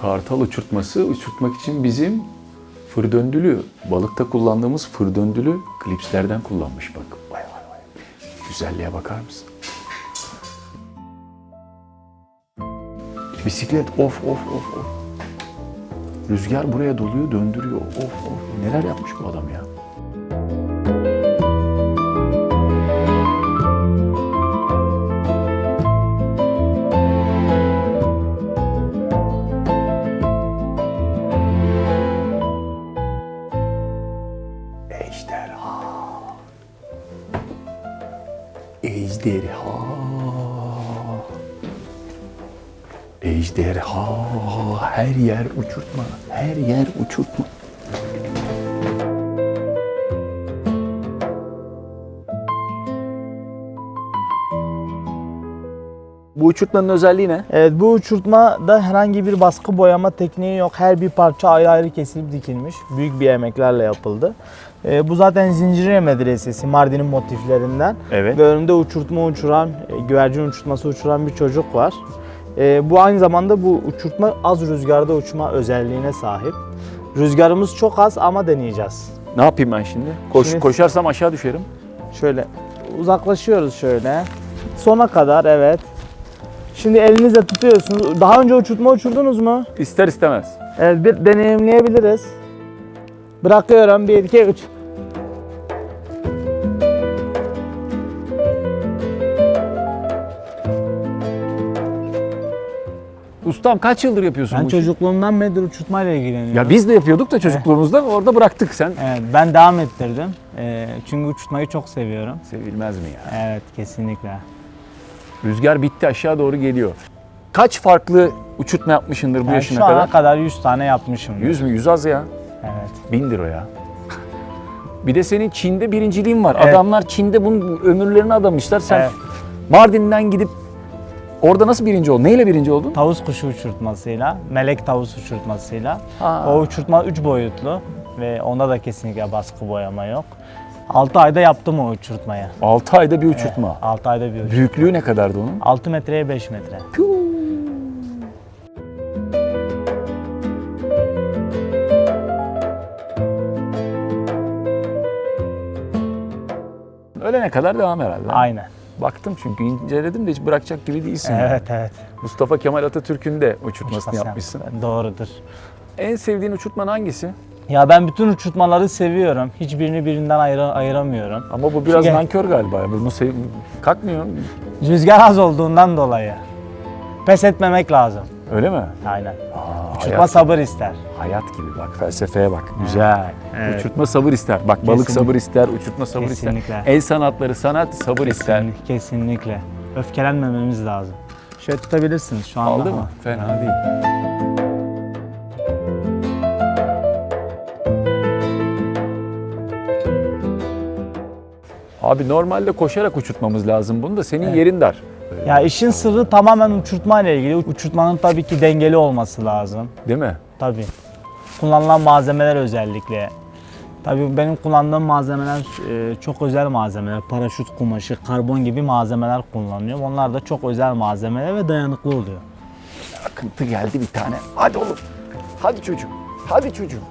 Kartal uçurtması uçurtmak için bizim fır döndülü, balıkta kullandığımız fır döndülü klipslerden kullanmış bak. Vay vay vay. Güzelliğe bakar mısın? Bisiklet of of of of. Rüzgar buraya doluyor, döndürüyor. Of of. Neler yapmış bu adam ya? Ejderha. Ejderha. Her yer uçurtma. Her yer uçurtma. Bu uçurtmanın özelliği ne? Evet bu uçurtmada herhangi bir baskı boyama tekniği yok. Her bir parça ayrı ayrı kesilip dikilmiş. Büyük bir emeklerle yapıldı. Ee, bu zaten Zinciriye Medresesi Mardin'in motiflerinden. Evet. Ve önünde uçurtma uçuran, e, güvercin uçurtması uçuran bir çocuk var. Ee, bu aynı zamanda bu uçurtma az rüzgarda uçma özelliğine sahip. Rüzgarımız çok az ama deneyeceğiz. Ne yapayım ben şimdi? Koş, Şimdi- koşarsam aşağı düşerim. Şöyle uzaklaşıyoruz şöyle. Sona kadar evet. Şimdi elinizle tutuyorsunuz. Daha önce uçurtma uçurdunuz mu? İster istemez. Evet bir deneyimleyebiliriz. Bırakıyorum. 1, 2, 3. Ustam kaç yıldır yapıyorsun Ben bu işi? çocukluğumdan beri uçurtmayla ilgileniyorum. Ya biz de yapıyorduk da çocukluğumuzda orada bıraktık sen. Evet, ben devam ettirdim. Ee, çünkü uçurtmayı çok seviyorum. Sevilmez mi ya? Evet, kesinlikle. Rüzgar bitti aşağı doğru geliyor. Kaç farklı uçurtma yapmışındır bu Yani yaşına şu ana kadar? kadar 100 tane yapmışım. 100 mü? 100 az ya. Evet. Bindir o ya. Bir de senin Çin'de birinciliğin var. Evet. Adamlar Çin'de bunun ömürlerini adamışlar. Sen Evet. Mardin'den gidip orada nasıl birinci oldun? Neyle birinci oldun? Tavus kuşu uçurtmasıyla, melek tavus uçurtmasıyla. Ha. O uçurtma 3 boyutlu ve onda da kesinlikle baskı boyama yok. 6 ayda yaptım o uçurtmayı. 6 ayda bir uçurtma. 6 ayda bir uçurtma. Büyüklüğü ne kadardı onun? 6 metreye 5 metre. Ölene kadar devam herhalde. Aynen. Baktım çünkü inceledim de hiç bırakacak gibi değilsin. yani. Evet evet. Mustafa Kemal Atatürk'ün de uçurtmasını Uçurtması yapmışsın. yaptım. Doğrudur. En sevdiğin uçurtman hangisi? Ya ben bütün uçurtmaları seviyorum. Hiçbirini birinden ayıra, ayıramıyorum. Ama bu biraz Çünkü- nankör galiba. Bunu sev... kalkmıyor. Rüzgar az olduğundan dolayı. Pes etmemek lazım. Öyle mi? Aynen. Aa, Uçurtma hayat, sabır ister. hayat gibi bak felsefeye bak. Güzel. Evet. Uçurtma sabır ister. Bak balık Kesinlikle. sabır ister, uçurtma sabır Kesinlikle. ister. El sanatları sanat sabır ister. Kesinlikle, kesinlikle. Öfkelenmememiz lazım. Şöyle tutabilirsiniz şu anda Aldı mı? Fena değil. Abi normalde koşarak uçurtmamız lazım bunu da senin yerin dar. Ya işin sırrı tamamen uçurtma ile ilgili. Uçurtmanın tabii ki dengeli olması lazım. Değil mi? Tabii. Kullanılan malzemeler özellikle. Tabii benim kullandığım malzemeler e, çok özel malzemeler. Paraşüt kumaşı, karbon gibi malzemeler kullanıyorum. Onlar da çok özel malzemeler ve dayanıklı oluyor. Akıntı geldi bir tane. Hadi oğlum. Hadi çocuğum. Hadi çocuğum.